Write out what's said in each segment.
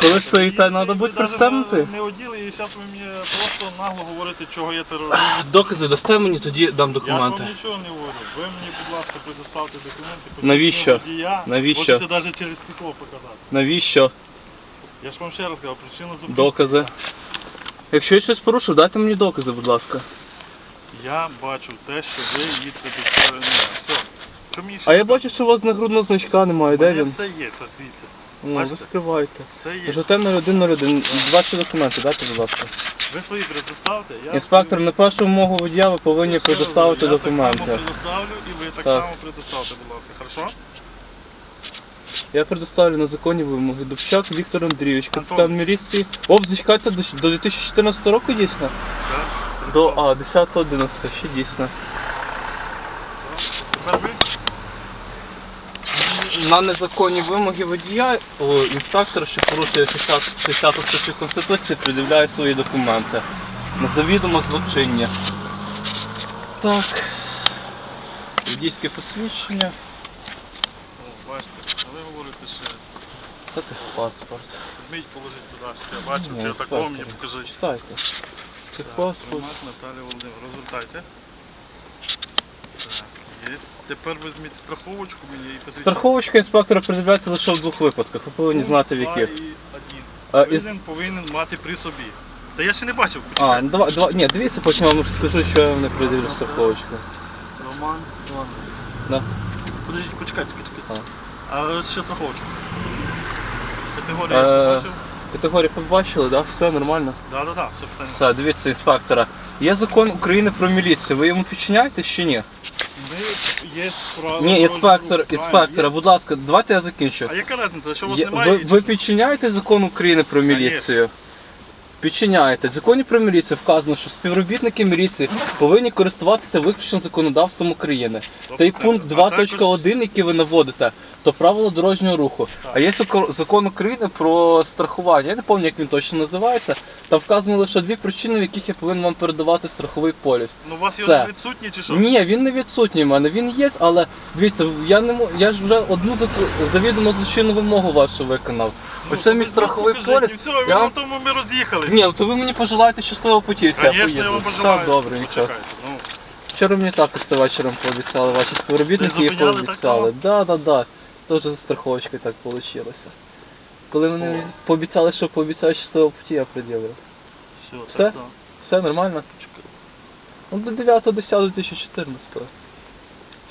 Коли стоїте, треба бути Ви навіть пристебнути. Не оділи, і зараз ви мені просто нагло говорите, чого я терорист. Докази дасте мені, тоді дам документи. Я вам нічого не говорю. Ви мені, будь ласка, предоставте документи. Навіщо? посвідчення водія. Навіщо? Можете навіть через стекло показати. Навіщо? Я ж вам ще раз сказав, причину зупинки. Докази. Якщо я щось порушив, дайте мені докази, будь ласка. Я бачу те, що ви їдете до цього. Все. Що мені ще А я бачу, що у вас нагрудного значка немає, де Мене він? Це є, це звідси. Ну, ви бачите? скриваєте. Це є. ЖТ 0101, ваші документи, дайте, будь ласка. Ви свої предоставте. Я Інспектор, на першу вимогу водія ви повинні раз предоставити говорю, Я так документи. само предоставлю, і ви так, Так. само предоставте, будь ласка. Хорошо? Я предоставлю на законні вимоги. Дубчак Віктор Андрійович, Антон. капітан міліції. О, зачекай, це до до 2014 року дійсно? Так. До, а, 10-11, ще дійсно. Тепер ви? На незаконні вимоги водія о, інспектор, що порушує 60 60 статтю Конституції, придивляє свої документи. На завідомо злочиння. Так. Водійське посвідчення. О, бачите, а ви говорите, що Це паспорт. вміть положити туди, що я бачу, Ну, я такого мені покажіть. Читайте. Це паспорт. Роман Наталія Володимирівна, розвертайте. Так. Тепер візьміть страховочку мені і посвідчіть. Страховочка інспектора придивляється лише в двох випадках. Ви повинні знати в яких. і. А, із- Кожен повинен мати при собі. Та я ще не бачив. А, ну два, два, ні, дивіться, потім я вам скажу, що я не придивлю страховочку. Роман Іванович. Да. Подождіть, почекайте, почекайте. А. А ще страховочку. Категорія Е, я побачив? Категорію побачили, да? Все нормально. Да, да, да, все питання. Все, дивіться, інспектора. Є закон України про міліцію. Ви йому підчиняєтесь чи ні? Ми є справа. Ні, інспектор, інспектора, будь ласка, давайте я закінчу. А яка різниця, що у вас Є- немає? ви, ви підчиняєте закон України про міліцію? Підчиняєте. В законі про міліцію вказано, що співробітники міліції повинні користуватися виключно законодавством України. Цей Добре, пункт а також- 2.1, який ви наводите, то правило дорожнього руху. А є зако- закон України про страхування. Я не пам'ятаю, як він точно називається. Там вказано лише дві причини, в яких я повинен вам передавати страховий поліс. Ну у вас його Все. не відсутні чи що? Ні, він не відсутній в мене, він є, але дивіться, я не я ж вже одну завідомо злочинну вимогу вашу виконав. Ну, Оце мій страховий поліс. все, Я на тому ми роз'їхали. Ні, ну, то ви мені пожелаєте щасливого путі, якщо я поїду. пожелаю. Все добре, нічого. Ну, Вчора мені також це вечором пообіцяли, ваші співробітники Ви їх зупиняли так пообіцяли. Да, да, да. Теж з страховочкою так вийшло. Коли вони О. пообіцяли, що пообіцяють щасливого путі, я пред'явив. все, Все? так, так. Все нормально? Ну, до 9.10.2014.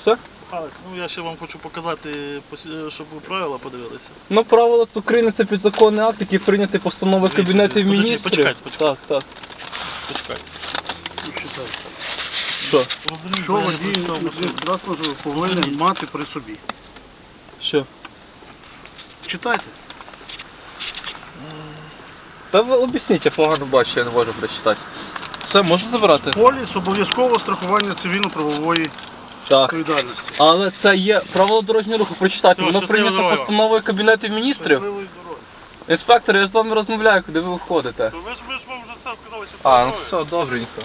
Все? Ну я ще вам хочу показати, пос- щоб ви правила подивилися. Ну, правила України це підзаконний акт, який прийнятий постановою Дивіться, Кабінету міністрів. почекайте, почекайте. Так, так. Почекайте. Що? Що водій прочитав повинен мати при собі? Що? Читайте. Та ви об'ясніть, я погано бачу, я не можу прочитати. Все, можу забирати? Поліс обов'язково страхування цивільно-правової Так. відповідальності. Але це є правило дорожнього руху, прочитайте. Воно прийнято постановою Кабінету міністрів. Щасливої. Інспектор, я з вами розмовляю, куди ви виходите. То ви ж ми ж вам вже це сказали, що А, ну все, добренько.